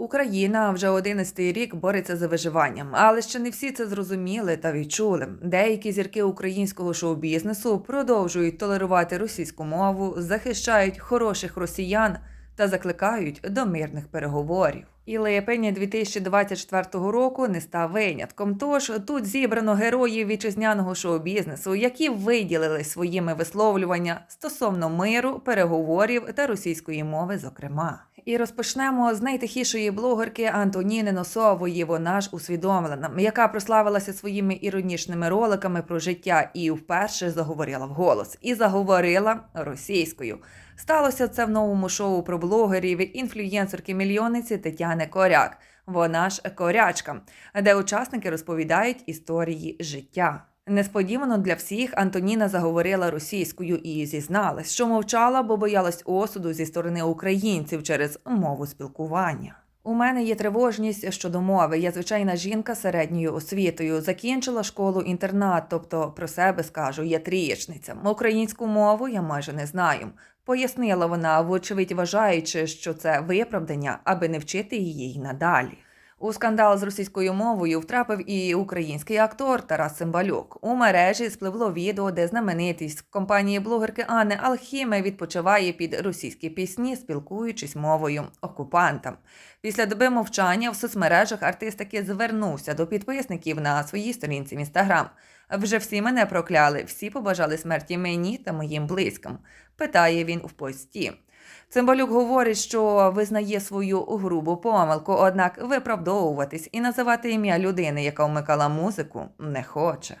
Україна вже 11-й рік бореться за виживанням, але ще не всі це зрозуміли та відчули. Деякі зірки українського шоу-бізнесу продовжують толерувати російську мову, захищають хороших росіян та закликають до мирних переговорів. І липень 2024 року не став винятком. Тож тут зібрано героїв вітчизняного шоу-бізнесу, які виділили своїми висловлювання стосовно миру, переговорів та російської мови, зокрема. І розпочнемо з найтихішої блогерки Антоніни Носової. Вона ж усвідомлена, яка прославилася своїми іронічними роликами про життя і вперше заговорила вголос. І заговорила російською. Сталося це в новому шоу про блогерів інфлюєнсерки мільйонниці Тетяни Коряк. Вона ж корячка, де учасники розповідають історії життя. Несподівано для всіх Антоніна заговорила російською і зізналась, що мовчала, бо боялась осуду зі сторони українців через мову спілкування. У мене є тривожність щодо мови. Я звичайна жінка середньою освітою. Закінчила школу інтернат, тобто про себе скажу, я трієчниця. Українську мову я майже не знаю. Пояснила вона, вочевидь вважаючи, що це виправдання, аби не вчити її надалі. У скандал з російською мовою втрапив і український актор Тарас Цимбалюк. У мережі спливло відео, де знаменитість компанії блогерки Анни Алхіме відпочиває під російські пісні, спілкуючись мовою окупанта. Після доби мовчання в соцмережах артист таки звернувся до підписників на своїй сторінці в інстаграм. Вже всі мене прокляли, всі побажали смерті мені та моїм близьким. Питає він в пості. Цимбалюк говорить, що визнає свою грубу помилку, однак виправдовуватись і називати ім'я людини, яка вмикала музику, не хоче.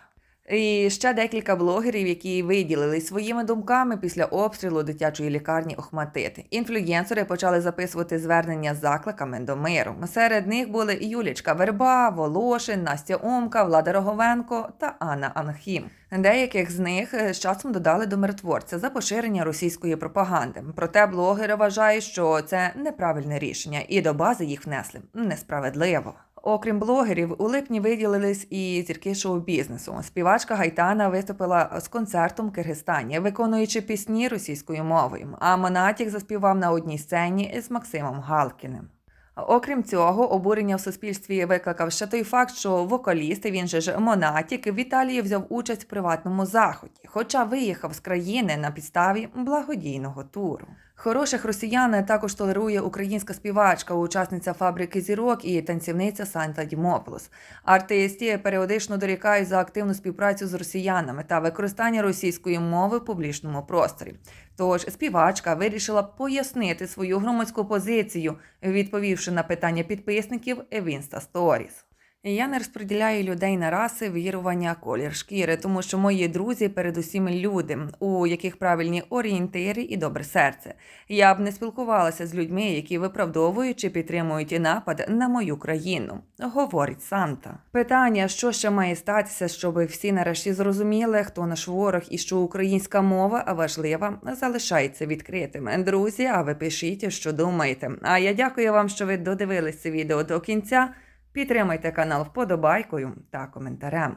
І ще декілька блогерів, які виділили своїми думками після обстрілу дитячої лікарні Охматити. Інфлюєнсери почали записувати звернення з закликами до миру. Серед них були Юлічка Верба, Волошин, Настя Омка, Влада Роговенко та Анна Анхім. Деяких з них е, з часом додали до миротворця за поширення російської пропаганди. Проте блогери вважають, що це неправильне рішення, і до бази їх внесли несправедливо. Окрім блогерів, у липні виділились і зірки шоу-бізнесу. Співачка Гайтана виступила з концертом в Киргизстані, виконуючи пісні російською мовою. А Монатік заспівав на одній сцені з Максимом Галкіним. Окрім цього, обурення в суспільстві викликав ще той факт, що вокаліст, він же ж Монатік, в Італії взяв участь в приватному заході, хоча виїхав з країни на підставі благодійного туру. Хороших росіян також толерує українська співачка, учасниця фабрики зірок і танцівниця Санта Дімополос. Артисті періодично дорікають за активну співпрацю з росіянами та використання російської мови в публічному просторі. Тож співачка вирішила пояснити свою громадську позицію, відповівши на питання підписників в Insta Stories. Я не розподіляю людей на раси, вірування, колір шкіри, тому що мої друзі передусім люди, у яких правильні орієнтири і добре серце. Я б не спілкувалася з людьми, які виправдовують чи підтримують напад на мою країну, говорить Санта. Питання, що ще має статися, щоб всі нарешті зрозуміли, хто наш ворог і що українська мова важлива, залишається відкритим. Друзі, а ви пишіть, що думаєте. А я дякую вам, що ви додивились це відео до кінця. Підтримайте канал вподобайкою та коментарем.